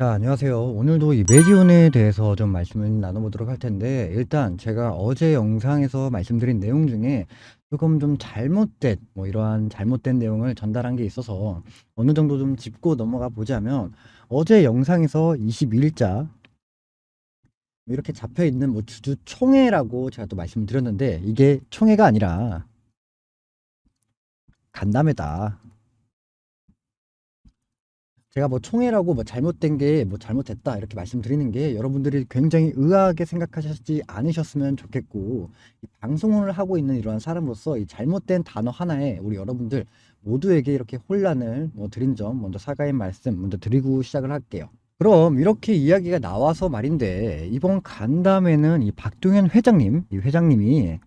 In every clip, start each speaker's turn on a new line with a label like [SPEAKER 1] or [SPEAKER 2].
[SPEAKER 1] 자, 안녕하세요. 오늘도 이 매지온에 대해서 좀 말씀을 나눠보도록 할 텐데, 일단 제가 어제 영상에서 말씀드린 내용 중에 조금 좀 잘못된, 뭐 이러한 잘못된 내용을 전달한 게 있어서 어느 정도 좀 짚고 넘어가 보자면, 어제 영상에서 22일자, 이렇게 잡혀 있는 뭐 주주 총회라고 제가 또 말씀을 드렸는데, 이게 총회가 아니라 간담회다. 제가 뭐 총회라고 뭐 잘못된 게 뭐 잘못됐다 이렇게 말씀드리는 게 여러분들이 굉장히 의아하게 생각하셨지 않으셨으면 좋겠고 이 방송을 하고 있는 이러한 사람으로서 이 잘못된 단어 하나에 우리 여러분들 모두에게 이렇게 혼란을 뭐 드린 점 먼저 사과의 말씀 먼저 드리고 시작을 할게요. 그럼 이렇게 이야기가 나와서 말인데 이번 간담회는 이 박동현 회장님, 이 회장님이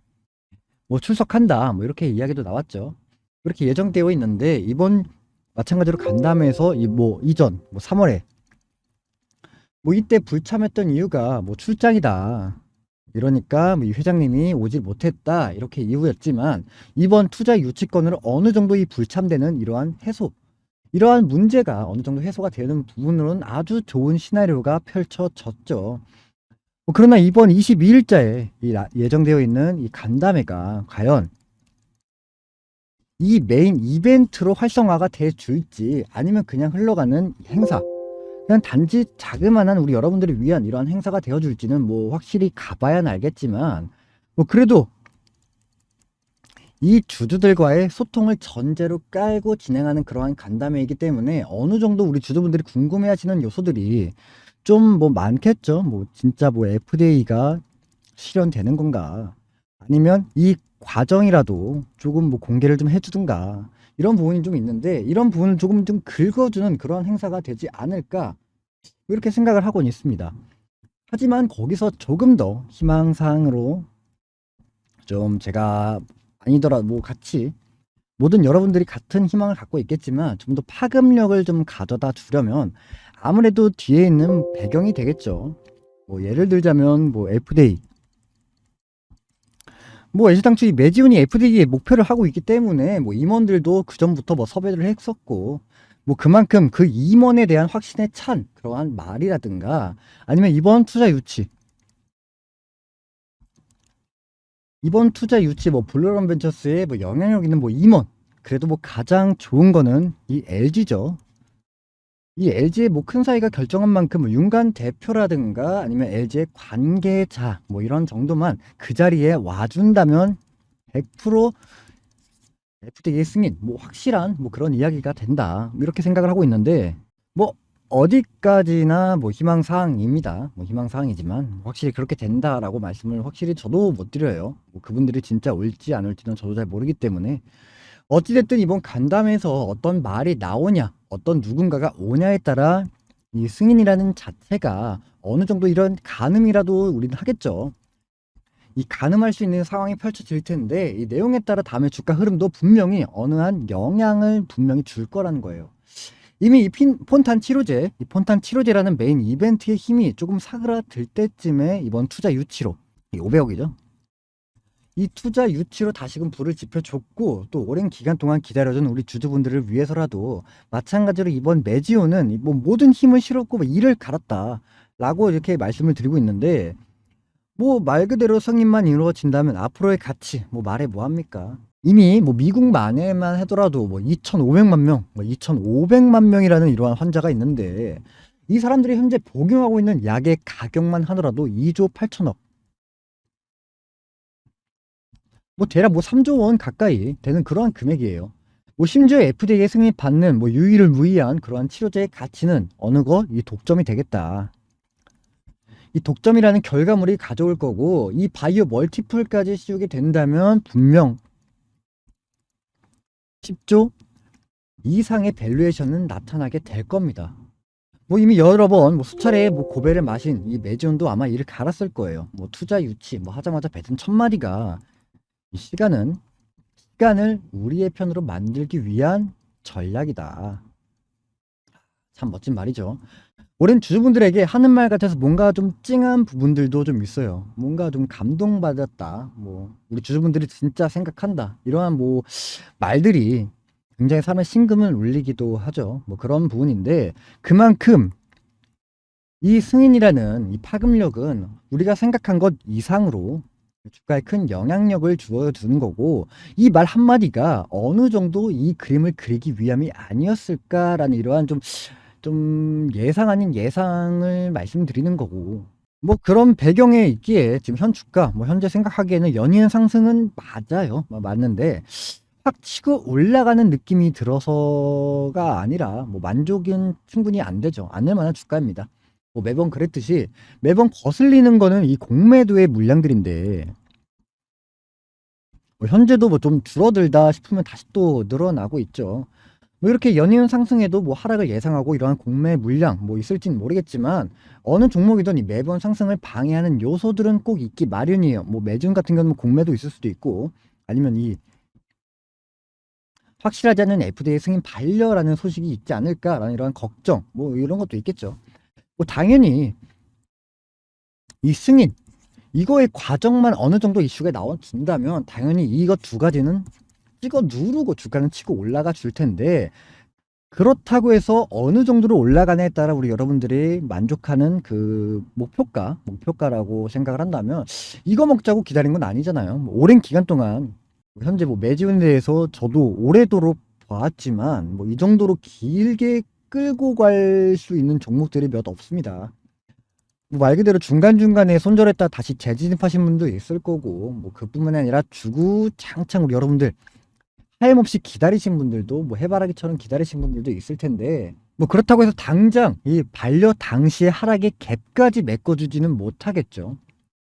[SPEAKER 1] 뭐 출석한다 뭐 이렇게 이야기도 나왔죠. 그렇게 예정되어 있는데 이번 마찬가지로 간담회에서 이 뭐 이전 뭐 3월에 뭐 이때 불참했던 이유가 뭐 출장이다. 이러니까 뭐 이 회장님이 오질 못했다. 이렇게 이유였지만 이번 투자 유치권으로 어느 정도 이 불참되는 이러한 해소 이러한 문제가 어느 정도 해소가 되는 부분으로는 아주 좋은 시나리오가 펼쳐졌죠. 뭐 그러나 이번 22일자에 이 나- 예정되어 있는 이 간담회가 과연 이 메인 이벤트로 활성화가 돼 줄지 아니면 그냥 흘러가는 행사 그냥 단지 자그마한 우리 여러분들을 위한 이러한 행사가 되어 줄지는 뭐 확실히 가봐야 알겠지만 뭐 그래도 이 주주들과의 소통을 전제로 깔고 진행하는 그러한 간담회이기 때문에 어느 정도 우리 주주분들이 궁금해 하시는 요소들이 좀 뭐 많겠죠. 뭐 진짜 뭐 FDA가 실현되는 건가? 아니면 이 과정이라도 조금 뭐 공개를 좀 해주든가 이런 부분이 좀 있는데 이런 부분을 조금 좀 긁어주는 그런 행사가 되지 않을까 이렇게 생각을 하고는 있습니다. 하지만 거기서 조금 더 희망사항으로 좀 제가 아니더라도 뭐 같이 모든 여러분들이 같은 희망을 갖고 있겠지만 좀 더 파급력을 좀 가져다 주려면 아무래도 뒤에 있는 배경이 되겠죠. 뭐 예를 들자면 뭐 FDA 뭐 애시당초 이 매지훈이 FDA에 목표를 하고 있기 때문에 뭐 임원들도 그 전부터 뭐 섭외를 했었고 뭐 그만큼 그 임원에 대한 확신에 찬 그러한 말이라든가 아니면 이번 투자 유치 이번 투자 유치 뭐 블루런 벤처스에 뭐 영향력 있는 뭐 임원 그래도 뭐 가장 좋은 거는 이 LG죠. 이 LG의 뭐 큰 사이가 결정한 만큼 뭐 윤관 대표라든가 아니면 LG의 관계자 뭐 이런 정도만 그 자리에 와준다면 100% FDA 승인 뭐 확실한 뭐 그런 이야기가 된다. 뭐 이렇게 생각을 하고 있는데 뭐 어디까지나 뭐 희망 사항입니다. 뭐 희망 사항이지만 확실히 그렇게 된다라고 말씀을 확실히 저도 못 드려요. 뭐 그분들이 진짜 올지 안 올지는 저도 잘 모르기 때문에 어찌됐든 이번 간담회에서 어떤 말이 나오냐, 어떤 누군가가 오냐에 따라 이 승인이라는 자체가 어느 정도 이런 가늠이라도 우리는 하겠죠. 이 가늠할 수 있는 상황이 펼쳐질 텐데 이 내용에 따라 다음에 주가 흐름도 분명히 어느 한 영향을 분명히 줄 거라는 거예요. 이미 이 핀, 폰탄 치료제, 이 폰탄 치료제라는 메인 이벤트의 힘이 조금 사그라들 때쯤에 이번 투자 유치로 이 500억이죠. 이 투자 유치로 다시금 불을 지펴줬고 또 오랜 기간 동안 기다려준 우리 주주분들을 위해서라도 마찬가지로 이번 매지오는 뭐 모든 힘을 실었고 뭐 이를 갈았다라고 이렇게 말씀을 드리고 있는데 뭐 말 그대로 성인만 이루어진다면 앞으로의 가치 뭐 말해 뭐 합니까? 이미 뭐 미국만에만 하더라도 뭐 2,500만 명, 뭐 2,500만 명이라는 이러한 환자가 있는데 이 사람들이 현재 복용하고 있는 약의 가격만 하더라도 2조 8천억 뭐 대략 뭐 3조 원 가까이 되는 그러한 금액이에요. 뭐 심지어 FDA 승인 받는 뭐 유의를 무의한 그러한 치료제의 가치는 어느 거이 독점이 되겠다. 이 독점이라는 결과물이 가져올 거고 이 바이오 멀티플까지 씌우게 된다면 분명 10조 이상의 밸류에이션은 나타나게 될 겁니다. 뭐 이미 여러 번 뭐 수차례 뭐 고배를 마신 이 매지온도 아마 이를 갈았을 거예요. 뭐 투자 유치 뭐 하자마자 뱉은 첫 마디가 이 시간은 시간을 우리의 편으로 만들기 위한 전략이다. 참 멋진 말이죠. 오랜 주주분들에게 하는 말 같아서 뭔가 좀 찡한 부분들도 좀 있어요. 뭔가 좀 감동받았다. 뭐 우리 주주분들이 진짜 생각한다. 이러한 뭐 말들이 굉장히 사람의 심금을 울리기도 하죠. 뭐 그런 부분인데 그만큼 이 승인이라는 이 파급력은 우리가 생각한 것 이상으로 주가에 큰 영향력을 주어주는 거고 이 말 한마디가 어느 정도 이 그림을 그리기 위함이 아니었을까라는 이러한 좀, 좀 예상 아닌 예상을 말씀드리는 거고. 뭐 그런 배경에 있기에 지금 현 주가 뭐 현재 생각하기에는 연이은 상승은 맞아요. 뭐 맞는데 확 치고 올라가는 느낌이 들어서가 아니라 뭐 만족은 충분히 안 되죠. 안 될 만한 주가입니다 뭐 매번 그랬듯이 매번 거슬리는 거는 이 공매도의 물량들인데 뭐 현재도 뭐 좀 줄어들다 싶으면 다시 또 늘어나고 있죠. 뭐 이렇게 연이은 상승에도 뭐 하락을 예상하고 이러한 공매 물량 뭐 있을진 모르겠지만 어느 종목이든 이 매번 상승을 방해하는 요소들은 꼭 있기 마련이에요. 뭐 매준 같은 경우는 공매도 있을 수도 있고 아니면 이 확실하지 않은 FDA 승인 반려라는 소식이 있지 않을까라는 이러한 걱정 뭐 이런 것도 있겠죠. 뭐 당연히 이 승인 이거의 과정만 어느 정도 이슈가 나와준다면 당연히 이거 두 가지는 찍어 누르고 주가는 치고 올라가 줄 텐데 그렇다고 해서 어느 정도로 올라가냐에 따라 우리 여러분들이 만족하는 그 목표가 목표가라고 생각을 한다면 이거 먹자고 기다린 건 아니잖아요. 뭐 오랜 기간 동안 현재 뭐 매지운에 대해서 저도 오래도록 봐왔지만 뭐 이 정도로 길게 끌고 갈 수 있는 종목들이 몇 없습니다. 뭐 말 그대로 중간중간에 손절했다 다시 재진입하신 분도 있을 거고 뭐 그뿐만이 아니라 주구장창 우리 여러분들 하염없이 기다리신 분들도 뭐 해바라기처럼 기다리신 분들도 있을 텐데 뭐 그렇다고 해서 당장 이 반려 당시의 하락의 갭까지 메꿔주지는 못하겠죠.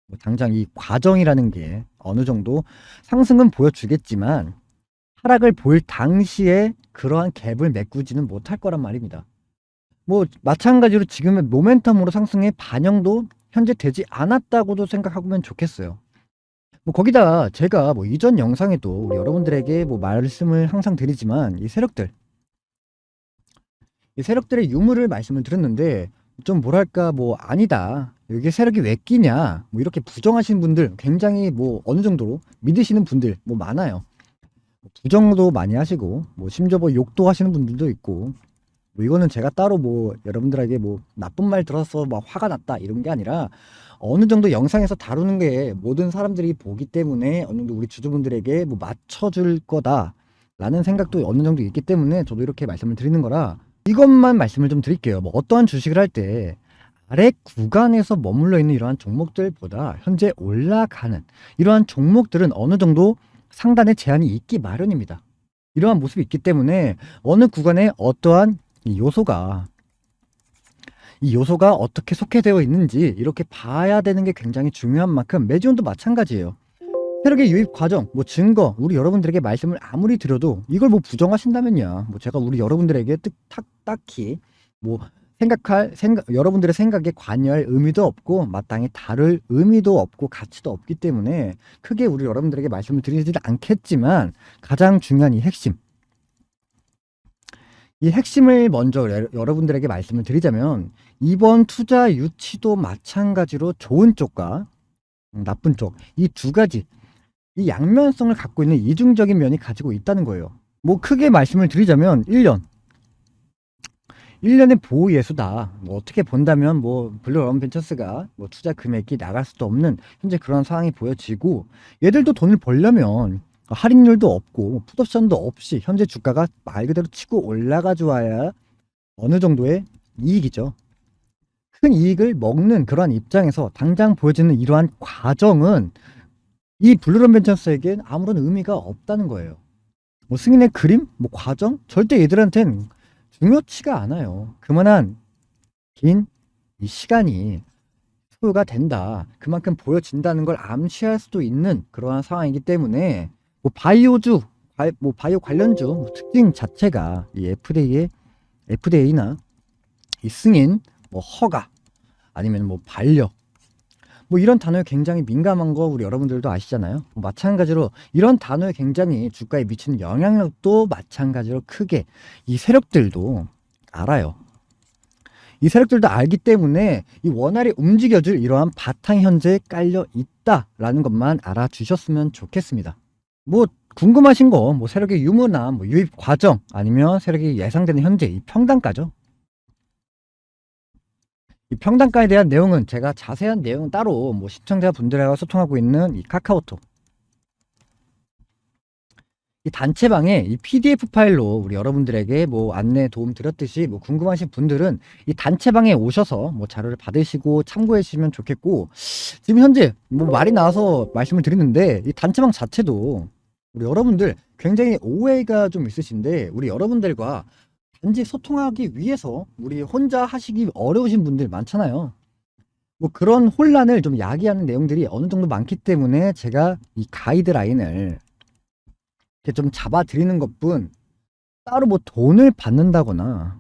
[SPEAKER 1] 뭐 당장 이 과정이라는 게 어느 정도 상승은 보여주겠지만 하락을 볼 당시에 그러한 갭을 메꾸지는 못할 거란 말입니다. 뭐 마찬가지로 지금의 모멘텀으로 상승의 반영도 현재 되지 않았다고도 생각하면 좋겠어요. 뭐 거기다 제가 뭐 이전 영상에도 여러분들에게 뭐 말씀을 항상 드리지만 이 세력들 이 세력들의 유무를 말씀을 드렸는데 좀 뭐랄까 뭐 아니다 이게 세력이 왜 끼냐 뭐 이렇게 부정하시는 분들 굉장히 뭐 어느 정도로 믿으시는 분들 뭐 많아요 부정도 많이 하시고 뭐 심지어 뭐 욕도 하시는 분들도 있고 뭐 이거는 제가 따로 뭐 여러분들에게 뭐 나쁜 말 들어서 막 화가 났다 이런 게 아니라 어느 정도 영상에서 다루는 게 모든 사람들이 보기 때문에 어느 정도 우리 주주분들에게 뭐 맞춰줄 거다라는 생각도 어느 정도 있기 때문에 저도 이렇게 말씀을 드리는 거라 이것만 말씀을 좀 드릴게요. 뭐 어떠한 주식을 할 때 아래 구간에서 머물러 있는 이러한 종목들보다 현재 올라가는 이러한 종목들은 어느 정도 상단에 제한이 있기 마련입니다. 이러한 모습이 있기 때문에 어느 구간에 어떠한 이 요소가 이 요소가 어떻게 속해되어 있는지 이렇게 봐야 되는 게 굉장히 중요한 만큼 매지온도 마찬가지예요. 세력의 유입 과정, 뭐 증거, 우리 여러분들에게 말씀을 아무리 드려도 이걸 뭐 부정하신다면야, 뭐 제가 우리 여러분들에게 뜻, 딱, 딱히 뭐 생각할 생각, 여러분들의 생각에 관여할 의미도 없고 마땅히 다를 의미도 없고 가치도 없기 때문에 크게 우리 여러분들에게 말씀을 드리지 않겠지만 가장 중요한 이 핵심, 이 핵심을 먼저 여- 여러분들에게 말씀을 드리자면 이번 투자 유치도 마찬가지로 좋은 쪽과 음, 나쁜 쪽 이 두 가지 이 양면성을 갖고 있는 이중적인 면이 가지고 있다는 거예요. 뭐 크게 말씀을 드리자면 1년 1년의 보호 예수다. 뭐 어떻게 본다면 뭐 블루런 벤처스가 뭐 투자 금액이 나갈 수도 없는 현재 그런 상황이 보여지고 얘들도 돈을 벌려면 할인율도 없고 풋옵션도 없이 현재 주가가 말 그대로 치고 올라가 줘야 어느 정도의 이익이죠. 큰 이익을 먹는 그러한 입장에서 당장 보여지는 이러한 과정은 이 블루런 벤처스에겐 아무런 의미가 없다는 거예요. 뭐 승인의 그림, 뭐 과정 절대 얘들한텐 중요치가 않아요. 그만한 긴 이 시간이 소요가 된다. 그만큼 보여진다는 걸 암시할 수도 있는 그러한 상황이기 때문에 뭐 바이오주, 바, 뭐 바이오 관련주 뭐 특징 자체가 이 FDA의 FDA나 이 승인, 뭐 허가 아니면 뭐 반려 뭐 이런 단어에 굉장히 민감한 거 우리 여러분들도 아시잖아요. 뭐 마찬가지로 이런 단어에 굉장히 주가에 미치는 영향력도 마찬가지로 크게 이 세력들도 알아요. 이 세력들도 알기 때문에 이 원활히 움직여줄 이러한 바탕이 현재 깔려 있다라는 것만 알아주셨으면 좋겠습니다. 뭐 궁금하신 거, 뭐 세력의 유무나 뭐 유입 과정 아니면 세력이 예상되는 현재 이 평단가죠. 이 평단가에 대한 내용은 제가 자세한 내용은 따로 뭐 시청자분들하고 소통하고 있는 이 카카오톡. 이 단체방에 이 PDF 파일로 우리 여러분들에게 뭐 안내 도움 드렸듯이 뭐 궁금하신 분들은 이 단체방에 오셔서 뭐 자료를 받으시고 참고해 주시면 좋겠고 지금 현재 뭐 말이 나와서 말씀을 드리는데 이 단체방 자체도 우리 여러분들 굉장히 오해가 좀 있으신데 우리 여러분들과 단지 소통하기 위해서 우리 혼자 하시기 어려우신 분들 많잖아요. 뭐 그런 혼란을 좀 야기하는 내용들이 어느 정도 많기 때문에 제가 이 가이드라인을 이렇게 좀 잡아드리는 것뿐 따로 뭐 돈을 받는다거나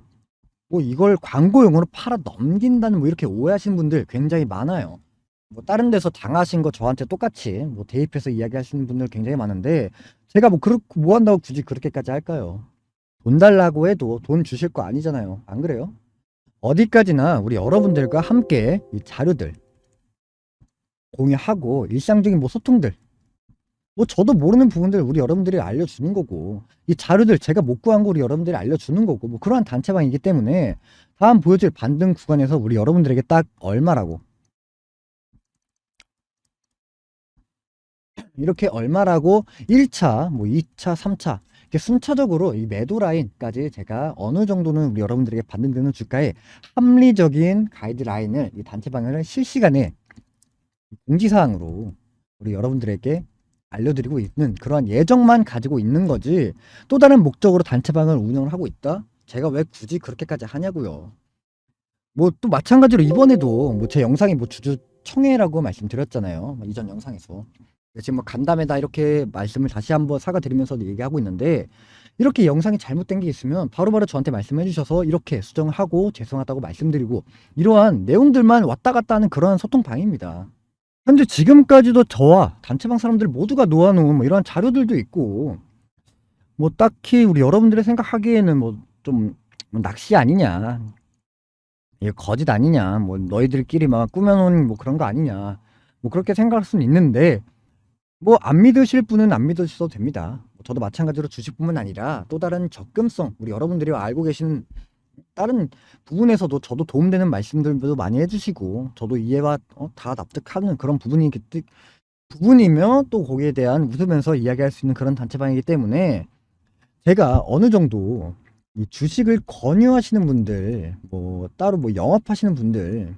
[SPEAKER 1] 뭐 이걸 광고용으로 팔아 넘긴다는 뭐 이렇게 오해하시는 분들 굉장히 많아요. 뭐 다른 데서 당하신 거 저한테 똑같이 뭐 대입해서 이야기하시는 분들 굉장히 많은데 제가 뭐 그렇고 뭐 한다고 굳이 그렇게까지 할까요? 돈 달라고 해도 돈 주실 거 아니잖아요. 안 그래요? 어디까지나 우리 여러분들과 함께 이 자료들 공유하고 일상적인 뭐 소통들 뭐 저도 모르는 부분들 우리 여러분들이 알려주는 거고 이 자료들 제가 못 구한 거 우리 여러분들이 알려주는 거고 뭐 그러한 단체방이기 때문에 다음 보여줄 반등 구간에서 우리 여러분들에게 딱 얼마라고 이렇게 얼마라고 1차 뭐 2차 3차 이렇게 순차적으로 이 매도 라인까지 제가 어느 정도는 여러분들에게 반등되는 주가의 합리적인 가이드라인을 이 단체방을 실시간에 공지사항으로 우리 여러분들에게 알려드리고 있는 그러한 예정만 가지고 있는 거지 또 다른 목적으로 단체방을 운영을 하고 있다? 제가 왜 굳이 그렇게까지 하냐고요. 뭐 또 마찬가지로 이번에도 뭐 제 영상이 뭐 주주 청해라고 말씀드렸잖아요. 뭐 이전 영상에서. 지금 뭐 간담회다 이렇게 말씀을 다시 한번 사과드리면서 얘기하고 있는데 이렇게 영상이 잘못된 게 있으면 바로바로 저한테 말씀해 주셔서 이렇게 수정을 하고 죄송하다고 말씀드리고 이러한 내용들만 왔다 갔다 하는 그러한 소통 방입니다. 현재 지금까지도 저와 단체방 사람들 모두가 놓아놓은 뭐 이러한 자료들도 있고 뭐 딱히 우리 여러분들이 생각하기에는 뭐좀 낚시 아니냐 이게 거짓 아니냐 뭐 너희들끼리 막 꾸며놓은 뭐 그런 거 아니냐 뭐 그렇게 생각할 수는 있는데 뭐 안 믿으실 분은 안 믿으셔도 됩니다. 저도 마찬가지로 주식뿐만 아니라 또 다른 접근성 우리 여러분들이 알고 계신 다른 부분에서도 저도 도움되는 말씀들도 많이 해주시고 저도 이해와 어, 다 납득하는 그런 부분이 부분이며 또 거기에 대한 웃으면서 이야기할 수 있는 그런 단체방이기 때문에 제가 어느 정도 이 주식을 권유하시는 분들 뭐 따로 뭐 영업하시는 분들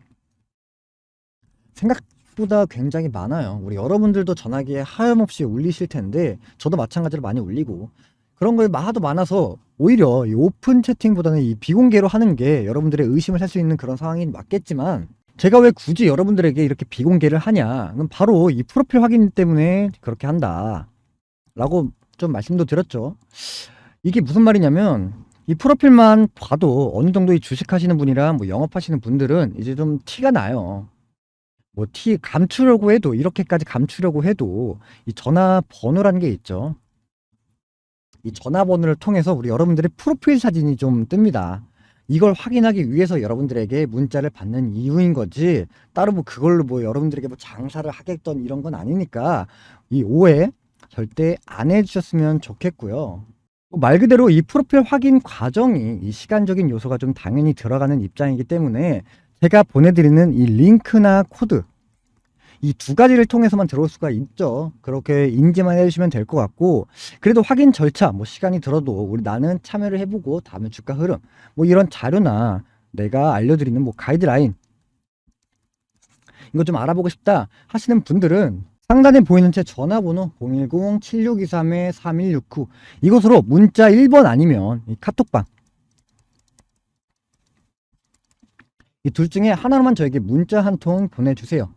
[SPEAKER 1] 생각 보다 굉장히 많아요. 우리 여러분들도 전화기에 하염없이 울리실 텐데 저도 마찬가지로 많이 울리고 그런 걸 하도 많아서 오히려 이 오픈 채팅보다는 이 비공개로 하는 게 여러분들의 의심을 살 수 있는 그런 상황이 맞겠지만 제가 왜 굳이 여러분들에게 이렇게 비공개를 하냐 그럼 바로 이 프로필 확인 때문에 그렇게 한다 라고 좀 말씀도 드렸죠 이게 무슨 말이냐면 이 프로필만 봐도 어느 정도 이 주식하시는 분이랑 뭐 영업하시는 분들은 이제 좀 티가 나요 뭐티 감추려고 해도 이렇게까지 감추려고 해도 이 전화 번호라는 게 있죠 이 전화번호를 통해서 우리 여러분들의 프로필 사진이 좀 뜹니다. 이걸 확인하기 위해서 여러분들에게 문자를 받는 이유인 거지 따로 뭐 그걸로 뭐 여러분들에게 뭐 장사를 하겠던 이런 건 아니니까 이 오해 절대 안 해주셨으면 좋겠고요. 말 그대로 이 프로필 확인 과정이 이 시간적인 요소가 좀 당연히 들어가는 입장이기 때문에 제가 보내드리는 이 링크나 코드 이 두 가지를 통해서만 들어올 수가 있죠. 그렇게 인지만 해주시면 될 것 같고 그래도 확인 절차 뭐 시간이 들어도 우리 나는 참여를 해보고 다음에 주가 흐름 뭐 이런 자료나 내가 알려드리는 뭐 가이드라인 이거 좀 알아보고 싶다 하시는 분들은 상단에 보이는 제 전화번호 010-7623-3169 이곳으로 문자 1번 아니면 이 카톡방 이 둘 중에 하나로만 저에게 문자 한 통 보내주세요.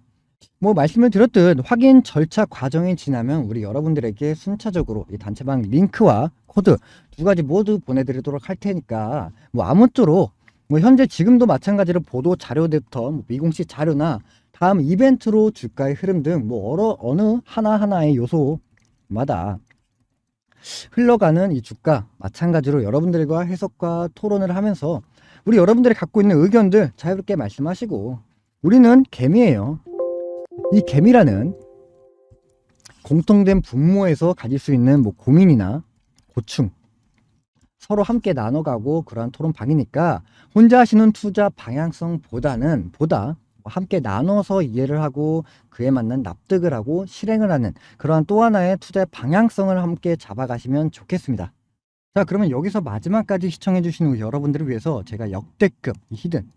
[SPEAKER 1] 뭐 말씀을 드렸듯 확인 절차 과정이 지나면 우리 여러분들에게 순차적으로 이 단체방 링크와 코드 두 가지 모두 보내드리도록 할 테니까 뭐 아무쪼록 뭐 현재 지금도 마찬가지로 보도 자료부터 뭐 미공식 자료나 다음 이벤트로 주가의 흐름 등뭐 어느, 어느 하나하나의 요소마다 흘러가는 이 주가 마찬가지로 여러분들과 해석과 토론을 하면서 우리 여러분들이 갖고 있는 의견들 자유롭게 말씀하시고 우리는 개미예요. 이 개미라는 공통된 분모에서 가질 수 있는 뭐 고민이나 고충 서로 함께 나눠가고 그러한 토론방이니까 혼자 하시는 투자 방향성보다는 보다 함께 나눠서 이해를 하고 그에 맞는 납득을 하고 실행을 하는 그러한 또 하나의 투자의 방향성을 함께 잡아가시면 좋겠습니다. 자, 그러면 여기서 마지막까지 시청해 주시는 여러분들을 위해서 제가 역대급 이 히든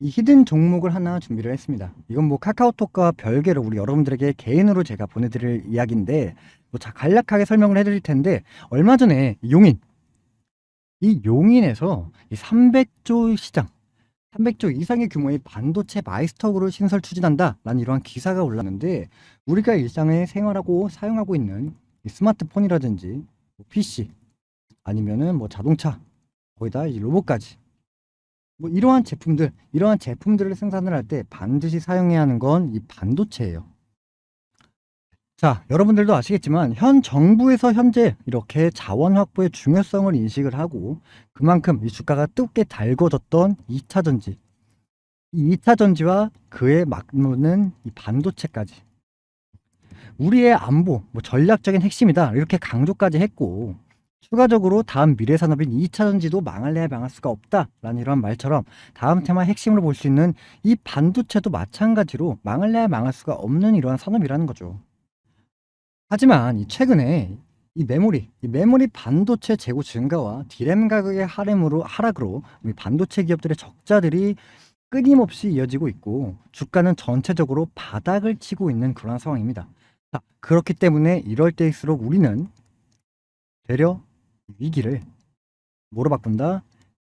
[SPEAKER 1] 이 히든 종목을 하나 준비를 했습니다. 이건 뭐 카카오톡과 별개로 우리 여러분들에게 개인으로 제가 보내드릴 이야기인데 뭐 자, 간략하게 설명을 해드릴 텐데 얼마 전에 용인 이 용인에서 이 300조 시장 300조 이상의 규모의 반도체 마이스터그를 신설 추진한다 라는 이러한 기사가 올랐는데 우리가 일상에 생활하고 사용하고 있는 이 스마트폰이라든지 뭐 PC 아니면은 뭐 자동차 거기다 이 로봇까지 뭐 이러한 제품들 이러한 제품들을 생산을 할 때 반드시 사용해야 하는 건 이 반도체예요. 자, 여러분들도 아시겠지만 현 정부에서 현재 이렇게 자원 확보의 중요성을 인식을 하고 그만큼 이 주가가 뜨겁게 달궈졌던 2차 전지 이 2차 전지와 그에 맞는 이 반도체까지 우리의 안보, 뭐 전략적인 핵심이다 이렇게 강조까지 했고 추가적으로 다음 미래 산업인 2차 전지도 망할래야 망할 수가 없다라는 이런 말처럼 다음 테마 핵심으로 볼 수 있는 이 반도체도 마찬가지로 망할래야 망할 수가 없는 이러한 산업이라는 거죠. 하지만 이 최근에 이 메모리, 이 메모리 반도체 재고 증가와 디램 가격의 하락으로 하락으로 이 반도체 기업들의 적자들이 끊임없이 이어지고 있고 주가는 전체적으로 바닥을 치고 있는 그런 상황입니다. 자, 그렇기 때문에 이럴 때일수록 우리는 되려 위기를 뭐로 바꾼다?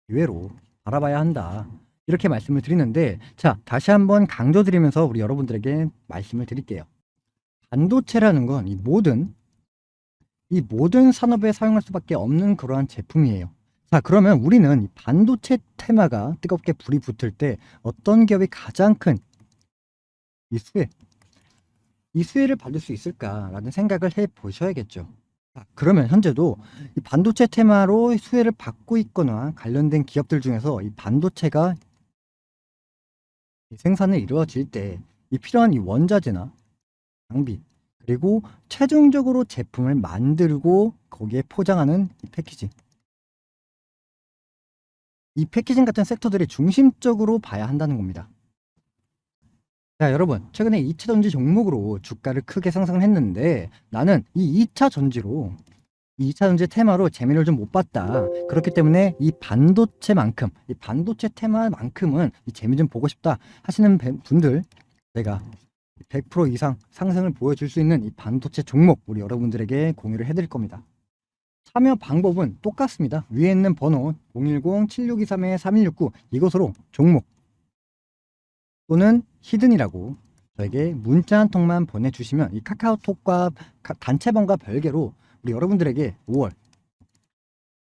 [SPEAKER 1] 기회로 바라봐야 한다. 이렇게 말씀을 드리는데 자, 다시 한번 강조드리면서 우리 여러분들에게 말씀을 드릴게요. 반도체라는 건 이 모든 이 모든 산업에 사용할 수밖에 없는 그러한 제품이에요. 자, 그러면 우리는 이 반도체 테마가 뜨겁게 불이 붙을 때 어떤 기업이 가장 큰 이 수혜, 이 수혜를 받을 수 있을까라는 생각을 해 보셔야겠죠. 자, 그러면 현재도 이 반도체 테마로 수혜를 받고 있거나 관련된 기업들 중에서 이 반도체가 이 생산을 이루어질 때 이 필요한 이 원자재나 장비 그리고 최종적으로 제품을 만들고 거기에 포장하는 이 패키징 이 패키징 같은 섹터들이 중심적으로 봐야 한다는 겁니다. 자 여러분 최근에 2차 전지 종목으로 주가를 크게 상승을 했는데 나는 이 2차 전지로 이 2차 전지 테마로 재미를 좀 못 봤다 그렇기 때문에 이 반도체만큼 이 반도체 테마만큼은 이 재미 좀 보고 싶다 하시는 배- 분들 제가 100% 이상 상승을 보여줄 수 있는 이 반도체 종목 우리 여러분들에게 공유를 해드릴 겁니다. 참여 방법은 똑같습니다. 위에 있는 번호 010-7623-3169 이것으로 종목 또는 히든이라고 저에게 문자 한 통만 보내주시면 이 카카오톡과 카- 단체방과 별개로 우리 여러분들에게 5월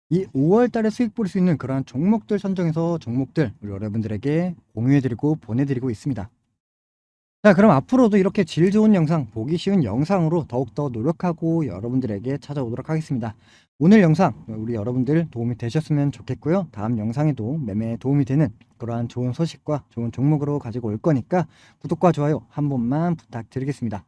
[SPEAKER 1] 이 5월 달에 수익 볼 수 있는 그러한 종목들 선정해서 종목들 우리 여러분들에게 공유해드리고 보내드리고 있습니다. 자, 그럼 앞으로도 이렇게 질 좋은 영상, 보기 쉬운 영상으로 더욱더 노력하고 여러분들에게 찾아오도록 하겠습니다. 오늘 영상 우리 여러분들 도움이 되셨으면 좋겠고요. 다음 영상에도 매매에 도움이 되는 그러한 좋은 소식과 좋은 종목으로 가지고 올 거니까 구독과 좋아요 한 번만 부탁드리겠습니다.